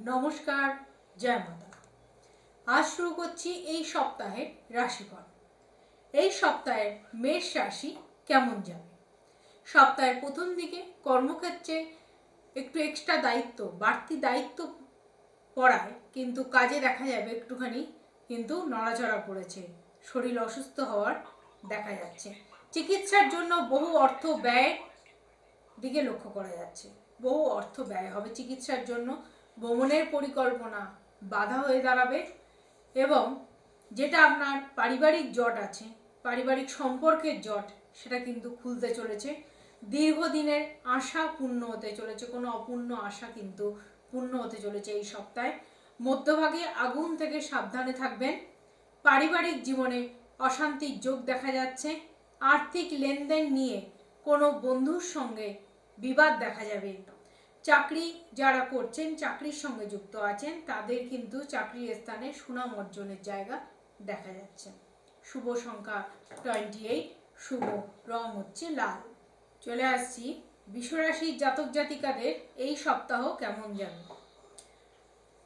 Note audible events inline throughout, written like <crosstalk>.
নমস্কার, জয় মাতা। আজ শুরু করছি এই সপ্তাহের রাশিফল। এই সপ্তাহের মেষ রাশি কেমন যাবে? সপ্তাহের প্রথম দিকে কর্মক্ষেত্রে একটু এক্সট্রা দায়িত্ব, বাড়তি দায়িত্ব পড়ায় কিন্তু কাজে দেখা যাবে একটুখানি কিন্তু নড়াচড়া পড়েছে শরীর অসুস্থ হওয়ার দেখা যাচ্ছে। চিকিৎসার জন্য বহু অর্থ ব্যয় দিকে লক্ষ্য করা যাচ্ছে। বহু অর্থ ব্যয় হবে চিকিৎসার জন্য। ভ্রমণের পরিকল্পনা বাধা হয়ে দাঁড়াবে এবং যেটা আপনার পারিবারিক জট আছে, পারিবারিক সম্পর্কের জট, সেটা কিন্তু খুলতে চলেছে। দীর্ঘদিনের আশা পূর্ণ হতে চলেছে, কোনো অপূর্ণ আশা কিন্তু পূর্ণ হতে চলেছে এই সপ্তাহে। মধ্যভাগে আগুন থেকে সাবধানে থাকবেন। পারিবারিক জীবনে অশান্তির যোগ দেখা যাচ্ছে। আর্থিক লেনদেন নিয়ে কোনো বন্ধুর সঙ্গে বিবাদ দেখা যাবে। চাকরি যারা করছেন, চাকরির সঙ্গে যুক্ত আছেন, তাদের কিন্তু চাকরির স্থানে সুনাম অর্জনের জায়গা দেখা যাচ্ছে। শুভ সংখ্যা টোয়েন্টি এইট শুভ রং হচ্ছে লাল। চলে আসছি বিশ্বরাশির জাতক জাতিকাদের এই সপ্তাহ কেমন যাবে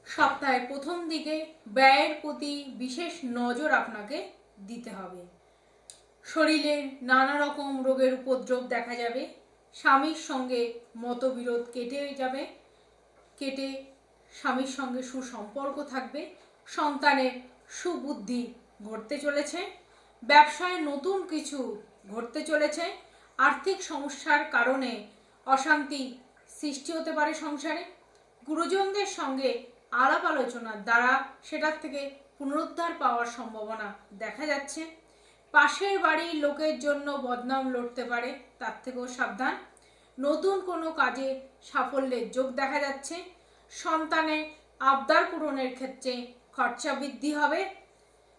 সপ্তাহের প্রথম দিকে ব্যয়ের প্রতি বিশেষ নজর আপনাকে দিতে হবে। শরীরে নানা রকম রোগের উপদ্রব দেখা যাবে স্বামীর সঙ্গে মতবিরোধ কেটে যাবে, কেটে স্বামীর সঙ্গে সুসম্পর্ক থাকবে, সন্তানের সুবুদ্ধি ঘটতে চলেছে, ব্যবসায় নতুন কিছু ঘটতে চলেছে, আর্থিক সমস্যার কারণে অশান্তি সৃষ্টি হতে পারে সংসারে। গুরুজনদের সঙ্গে আলাপ আলোচনার দ্বারা সেটার থেকে পুনরুদ্ধার পাওয়ার সম্ভাবনা দেখা যাচ্ছে। পাশের বাড়ির লোকের জন্য বদনাম লড়তে পারে, তার থেকেও সাবধান। নতুন কোনো কাজে সাফল্যের যোগ দেখা যাচ্ছে। সন্তানের আবদার পূরণের ক্ষেত্রে খরচা বৃদ্ধি হবে।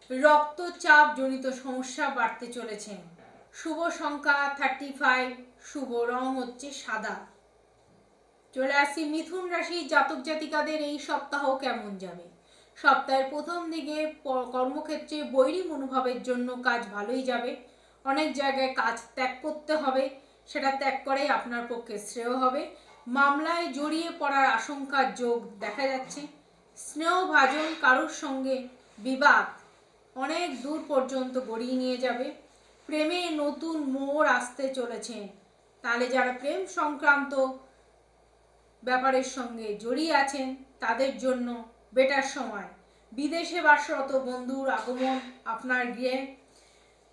রক্তচাপ জনিত সমস্যা বাড়তে চলেছে। শুভ সংখ্যা থার্টি ফাইভ শুভ রং হচ্ছে সাদা। চলে আসি মিথুন রাশি জাতক জাতিকাদের এই সপ্তাহ কেমন যাবে? সপ্তাহের প্রথম দিকে কর্মক্ষেত্রে বৈরী মনোভাবের জন্য কাজ ভালোই যাবে। অনেক জায়গায় কাজ ত্যাগ করতে হবে, সেটা ত্যাগ করেই আপনার পক্ষে শ্রেয় হবে। মামলায় জড়িয়ে পড়ার আশঙ্কার যোগ দেখা যাচ্ছে। স্নেহভাজন কারোর সঙ্গে বিবাদ অনেক দূর পর্যন্ত গড়িয়ে নিয়ে যাবে। প্রেমে নতুন মোড় আসতে চলেছে। তাহলে যারা প্রেম সংক্রান্ত ব্যাপারের সঙ্গে জড়িয়ে আছেন, তাদের জন্য বেটার সময়। বিদেশে বাসরত বন্ধুর আগমন আপনার গিয়ে।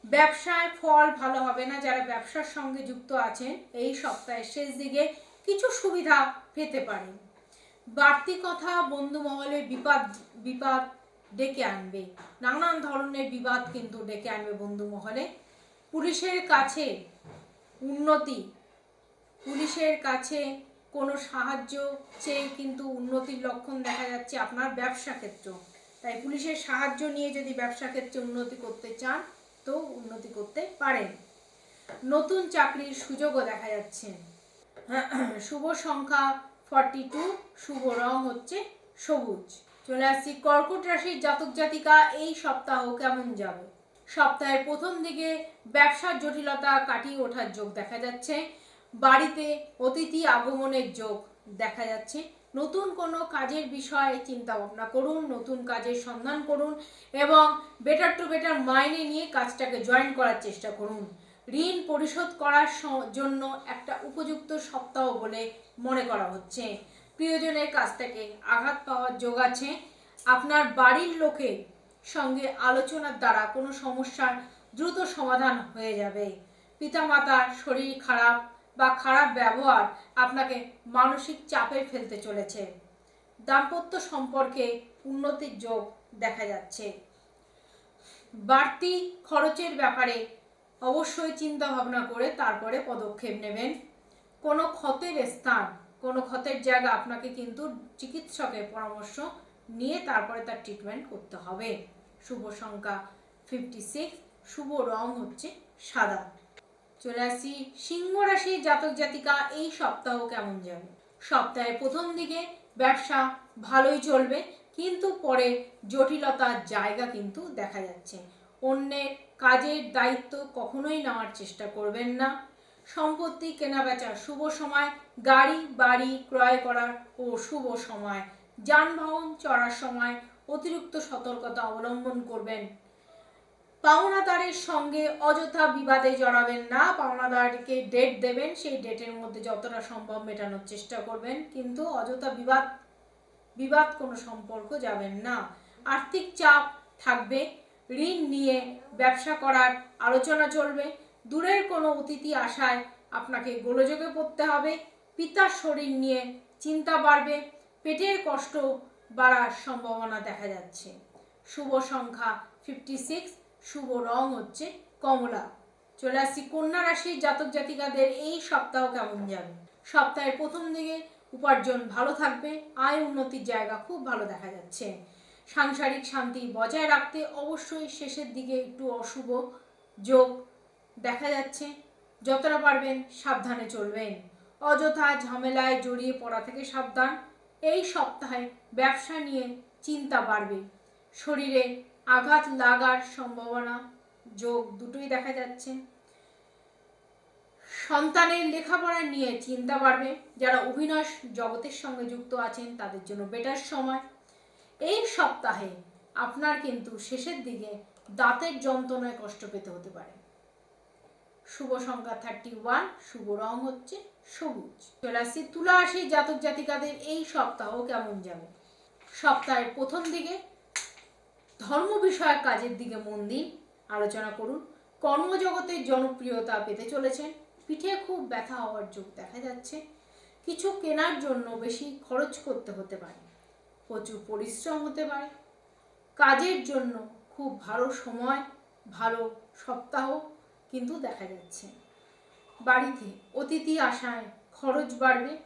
ব্যবসায় ফল ভালো হবে না, যারা ব্যবসার সঙ্গে যুক্ত আছেন, এই সপ্তাহের শেষ দিকে কিছু সুবিধা পেতে পারেন। বাড়তি কথা বন্ধু মহলে বিপদ বিপদ ডেকে আনবে। নানান ধরনের বিবাদ কিন্তু ডেকে আনবে বন্ধু মহলে। পুলিশের কাছে উন্নতি, পুলিশের কাছে কোনো সাহায্য চেয়ে কিন্তু উন্নতির লক্ষণ দেখা যাচ্ছে আপনার ব্যবসা ক্ষেত্র। তাই পুলিশের সাহায্য নিয়ে যদি ব্যবসা ক্ষেত্রে উন্নতি করতে চান, তো উন্নতি করতে পারেন। নতুন চাকরির সুযোগও দেখা যাচ্ছে। <clears throat> শুভ সংখ্যা ফর্টি টু শুভ রং হচ্ছে সবুজ। চলে আসছি কর্কট রাশির জাতক জাতিকা, এই সপ্তাহ কেমন যাবে? সপ্তাহের প্রথম দিকে ব্যবসার জটিলতা কাটিয়ে ওঠার যোগ দেখা যাচ্ছে। বাড়িতে অতিথি আগমনের যোগ দেখা যাচ্ছে। নতুন কোনো কাজের বিষয়ে চিন্তা ভাবনা করুন, নতুন কাজের সন্ধান করুন এবং বেটার টু বেটার মাইনে নিয়ে কাজটাকে জয়েন করার চেষ্টা করুন। ঋণ পরিশোধ করার জন্য একটা উপযুক্ত সপ্তাহ বলে মনে করা হচ্ছে। প্রিয়জনের কাছ থেকে আঘাত পাওয়ার যোগ আছে। আপনার বাড়ির লোকের সঙ্গে আলোচনার দ্বারা কোনো সমস্যার দ্রুত সমাধান হয়ে যাবে। পিতামাতার শরীর খারাপ বা খারাপ ব্যবহার আপনাকে মানসিক চাপে ফেলতে চলেছে। দাম্পত্য সম্পর্কে উন্নতির যোগ দেখা যাচ্ছে। বাড়তি খরচের ব্যাপারে অবশ্যই চিন্তা ভাবনা করে তারপরে পদক্ষেপ নেবেন। কোনো ক্ষতের স্থান, কোনো ক্ষতের জায়গা আপনাকে কিন্তু চিকিৎসকের পরামর্শ নিয়ে তারপরে তার ট্রিটমেন্ট করতে হবে। শুভ সংখ্যা ফিফটি সিক্স শুভ রং হচ্ছে সাদা। চলে আসছি সিংহ রাশির জাতক জাতিকা এই সপ্তাহ কেমন যাবে সপ্তাহের প্রথম দিকে ব্যবসা ভালোই চলবে, কিন্তু পরে জটিলতার জায়গা কিন্তু দেখা যাচ্ছে। অন্যের কাজের দায়িত্ব কখনোই নেওয়ার চেষ্টা করবেন না। সম্পত্তি কেনাবেচার শুভ সময়, গাড়ি, বাড়ি ক্রয় করার ও শুভ সময়, যানবাহন চড়ার সময় অতিরিক্ত সতর্কতা অবলম্বন করবেন পাওনাদারের সঙ্গে অযথা বিবাদে জড়াবেন না। পাওনাদারকে ডেট দেবেন, সেই ডেটের মধ্যে যতটা সম্ভব মেটানোর চেষ্টা করবেন, কিন্তু অযথা বিবাদ বিবাদ কোনো সম্পর্ক যাবেন না। আর্থিক চাপ থাকবে, ঋণ নিয়ে ব্যবসা করার আলোচনা চলবে, দূরের কোনো অতিথি আশায় আপনাকে গোলযোগে পড়তে হবে, পিতার শরীর নিয়ে চিন্তা বাড়বে, পেটের কষ্ট বাড়ার সম্ভাবনা দেখা যাচ্ছে। শুভ সংখ্যা ফিফটি সিক্স শুভ রং হচ্ছে কমলা। চলে আসছি কন্যা রাশির জাতক জাতিকাদের এই সপ্তাহ কেমন যাবে? সপ্তাহের প্রথম দিকে উপার্জন ভালো থাকবে, আয় উন্নতির জায়গা খুব ভালো দেখা যাচ্ছে। সাংসারিক শান্তি বজায় রাখতে অবশ্যই শেষের দিকে একটু অশুভ যোগ দেখা যাচ্ছে। যতটা পারবেন সাবধানে চলবেন। অযথা ঝামেলায় জড়িয়ে পড়া থেকে সাবধান। এই সপ্তাহে ব্যবসা নিয়ে চিন্তা বাড়বে। শরীরে আঘাত লাগার সম্ভাবনা যোগ দুটোই দেখা যাচ্ছে। সন্তানের লেখাপড়া নিয়ে চিন্তা বাড়বে। যারা অভিনয় জগতের সঙ্গে যুক্ত আছেন, তাদের জন্য বেটার সময়। এই সপ্তাহে আপনার কিন্তু শেষের দিকে দাঁতের যন্ত্রণায় কষ্ট পেতে হতে পারে। শুভ সংখ্যা থার্টি ওয়ান শুভ রং হচ্ছে সবুজ। চলে আসছি তুলা রাশির জাতক জাতিকাদের এই সপ্তাহ কেমন যাবে? সপ্তাহের প্রথম দিকে ধর্ম বিষয়ক কাজের দিকে মন দিন, আলোচনা করুন। কর্মজগতের জনপ্রিয়তা পেতে চলেছেন। পিঠে খুব ব্যথা হওয়ার যোগ দেখা যাচ্ছে। কিছু কেনার জন্য বেশি খরচ করতে হতে পারে। প্রচুর পরিশ্রম হতে পারে। কাজের জন্য খুব ভালো সময়, ভালো সপ্তাহ কিন্তু দেখা যাচ্ছে। বাড়িতে অতিথি আসায় খরচ বাড়বে।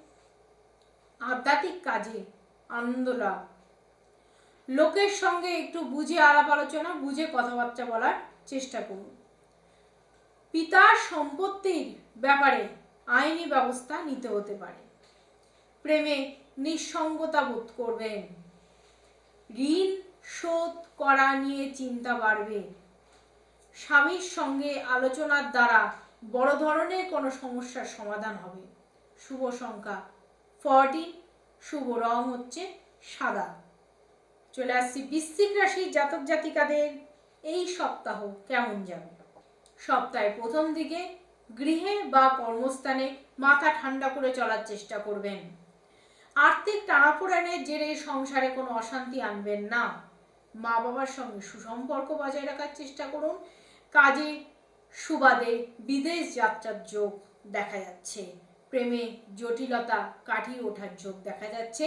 আধ্যাত্মিক কাজে আনন্দ লাভ লোকের সঙ্গে একটু বুঝে আলাপ আলোচনা, বুঝে কথাবার্তা বলার চেষ্টা করুন। পিতার সম্পত্তির ব্যাপারে আইনি ব্যবস্থা নিতে হতে পারে। প্রেমে নিঃসঙ্গতা বোধ করবেন। ঋণ শোধ করা নিয়ে চিন্তা বাড়বে। স্বামীর সঙ্গে আলোচনার দ্বারা বড় ধরনের কোনো সমস্যার সমাধান হবে। শুভ সংখ্যা ফর্টিন শুভ রং হচ্ছে সাদা। চলে আসছি বৃশ্চিক রাশির জাতক জাতিকাদের এই সপ্তাহ কেমন যাবে? সপ্তাহের প্রথম দিকে গৃহে বা কর্মস্থানে মাথা ঠান্ডা করে চলার চেষ্টা করবেন। আর্থিক টানাপোড়ানের জেরে সংসারে কোনো অশান্তি আনবেন না। মা বাবার সঙ্গে সুসম্পর্ক বজায় রাখার চেষ্টা করুন। কাজে সুবাদে বিদেশ যাত্রার যোগ দেখা যাচ্ছে। প্রেমে জটিলতা কাটিয়ে ওঠার যোগ দেখা যাচ্ছে।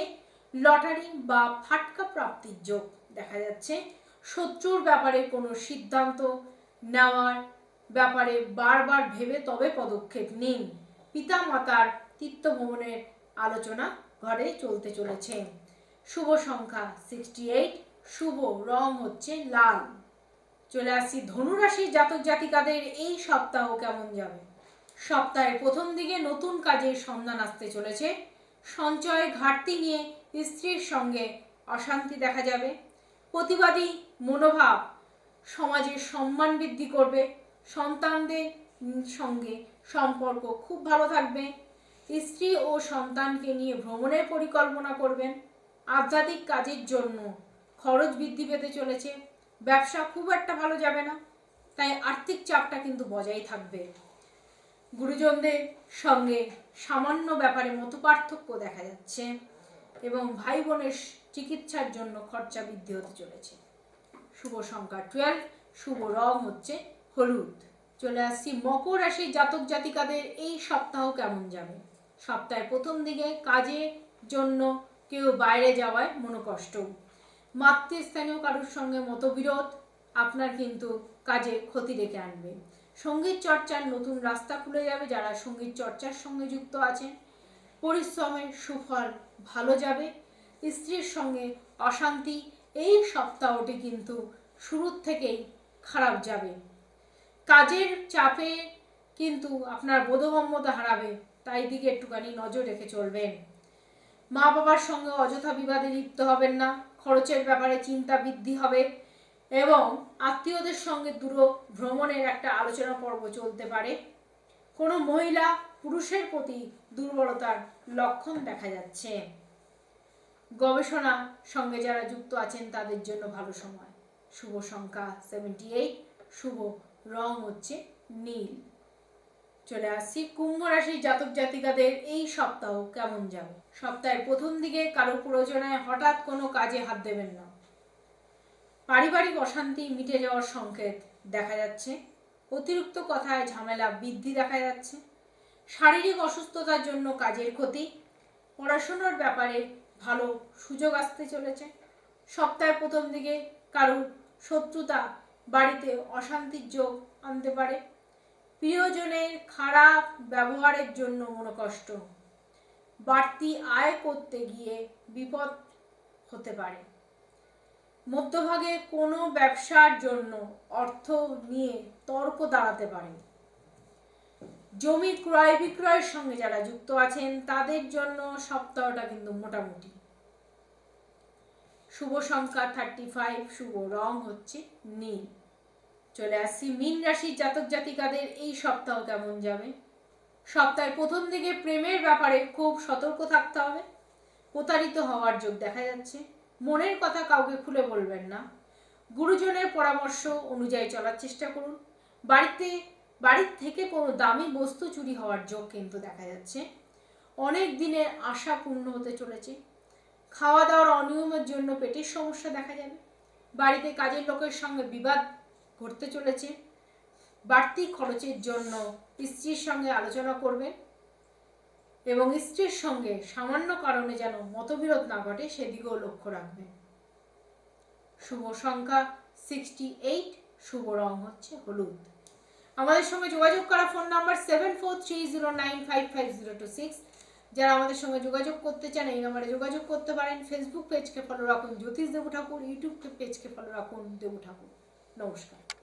লটারি বা ফাটকা প্রাপ্তির যোগ দেখা যাচ্ছে। শত্রুর ব্যাপারে কোনো সিদ্ধান্ত নেওয়ার ব্যাপারে বারবার ভেবে তবে পদক্ষেপ নিন। পিতা মাতার তীর্থভ্রমণের আলোচনা ঘরে চলতে চলেছে। শুভ সংখ্যা সিক্সটি এইট শুভ রং হচ্ছে লাল। চলে আসছি ধনুরাশির জাতক জাতিকাদের এই সপ্তাহ কেমন যাবে? সপ্তাহের প্রথম দিকে নতুন কাজের সন্ধান আসতে চলেছে। সঞ্চয় ঘাটতি নিয়ে স্ত্রীর সঙ্গে অশান্তি দেখা যাবে। প্রতিবাদী মনোভাব সমাজের সম্মান বৃদ্ধি করবে। সন্তানদের সঙ্গে সম্পর্ক খুব ভালো থাকবে। স্ত্রী ও সন্তানকে নিয়ে ভ্রমণের পরিকল্পনা করবেন। আধ্যাত্মিক কাজের জন্য খরচ বৃদ্ধি পেতে চলেছে। ব্যবসা খুব একটা ভালো যাবে না। তাই আর্থিক চাপটা কিন্তু বজায় থাকবে। গুরুজনদের সঙ্গে সামান্য ব্যাপারে মতপার্থক্য দেখা যাচ্ছে। এবং ভাই বোনের চিকিৎসার জন্য খরচা বৃদ্ধি হতে চলেছে। শুভ সংখ্যা টুয়েলভ শুভ রং হচ্ছে হলুদ। চলে আসছি মকর রাশি জাতক জাতিকাদের এই সপ্তাহ কেমন যাবে? সপ্তাহের প্রথম দিকে কাজের জন্য কেউ বাইরে যাওয়ায় মনোকষ্ট। মাতৃস্থানীয় কারোর সঙ্গে মতবিরোধ আপনার কিন্তু কাজে ক্ষতি ডেকে আনবে। সংগীত চর্চার নতুন রাস্তা খুলে যাবে যারা সংগীত চর্চার সঙ্গে যুক্ত আছেন। পরিশ্রমের সুফল ভালো যাবে। স্ত্রীর সঙ্গে অশান্তি এই সপ্তাহটি কিন্তু শুরুর থেকেই খারাপ যাবে। কাজের চাপে কিন্তু আপনার বোধগম্যতা হারাবে, তাই দিকে একটুখানি নজর রেখে চলবেন। মা বাবার সঙ্গে অযথা বিবাদে লিপ্ত হবেন না, খরচের ব্যাপারে চিন্তা বৃদ্ধি হবে এবং আত্মীয়দের সঙ্গে দূর ভ্রমণের একটা আলোচনা পর্ব চলতে পারে। কোনো মহিলা পুরুষের প্রতি দুর্বলতার লক্ষণ দেখা যাচ্ছে। গবেষণা সঙ্গে যারা যুক্ত আছেন তাদের জন্য ভালো সময়। শুভ সংখ্যা সেভেন্টি এইট শুভ রং হচ্ছে নীল। চলে আসছি কুম্ভ রাশির জাতক জাতিকাদের এই সপ্তাহ কেমন যাবে? সপ্তাহের প্রথম দিকে কারও প্রয়োজনে হঠাৎ কোনো কাজে হাত দেবেন না। পারিবারিক অশান্তি মিটে যাওয়ার সংকেত দেখা যাচ্ছে। অতিরিক্ত কথায় ঝামেলা বৃদ্ধি দেখা যাচ্ছে। শারীরিক অসুস্থতার জন্য কাজের ক্ষতি, পড়াশোনার ব্যাপারে ভালো সুযোগ আসতে চলেছে। সপ্তাহের প্রথম দিকে কারোর শত্রুতা বাড়িতে অশান্তির যোগ আনতে পারে। প্রিয়জনের খারাপ ব্যবহারের জন্য মনোকষ্ট বাড়তি আয় করতে গিয়ে বিপদ হতে পারে। মধ্যভাগে কোনো ব্যবসার জন্য অর্থ নিয়ে তর্ক দাঁড়াতে পারে। জমি ক্রয় বিক্রয়ের সঙ্গে যারা যুক্ত আছেন, তাদের জন্য সপ্তাহটা কিন্তু মোটামুটি। শুভ সংখ্যা থার্টি ফাইভ শুভ রং হচ্ছে নীল। চলে আসছি মীন রাশির জাতক জাতিকাদের এই সপ্তাহ কেমন যাবে? সপ্তাহের প্রথম দিকে প্রেমের ব্যাপারে খুব সতর্ক থাকতে হবে। প্রতারিত হওয়ার যোগ দেখা যাচ্ছে। মনের কথা কাউকে খুলে বলবেন না। গুরুজনের পরামর্শ অনুযায়ী চলার চেষ্টা করুন। বাড়িতে বাড়ির থেকে কোনো দামি বস্তু চুরি হওয়ার যোগ কিন্তু দেখা যাচ্ছে। অনেক দিনের আশা পূর্ণ হতে চলেছে। খাওয়া দাওয়ার অনিয়মের জন্য পেটের সমস্যা দেখা যাবে। বাড়িতে কাজের লোকের সঙ্গে বিবাদ ঘটতে চলেছে। বাড়তি খরচের জন্য স্ত্রীর সঙ্গে আলোচনা করবেন এবং স্ত্রীর সঙ্গে সামান্য কারণে যেন মতবিরোধ না ঘটে সেদিকেও লক্ষ্য রাখবেন। শুভ সংখ্যা সিক্সটি এইট শুভ রং হচ্ছে হলুদ। আমাদের সঙ্গে যোগাযোগ করা phone number seven four three zero nine five five zero two six যারা আমাদের সঙ্গে যোগাযোগ করতে চান, এই নাম্বারে যোগাযোগ করতে পারেন। ফেসবুক পেজকে ফলো রাখুন জ্যোতিষ দেবু ঠাকুর ইউটিউব পেজকে ফলো রাখুন দেবু ঠাকুর। নমস্কার।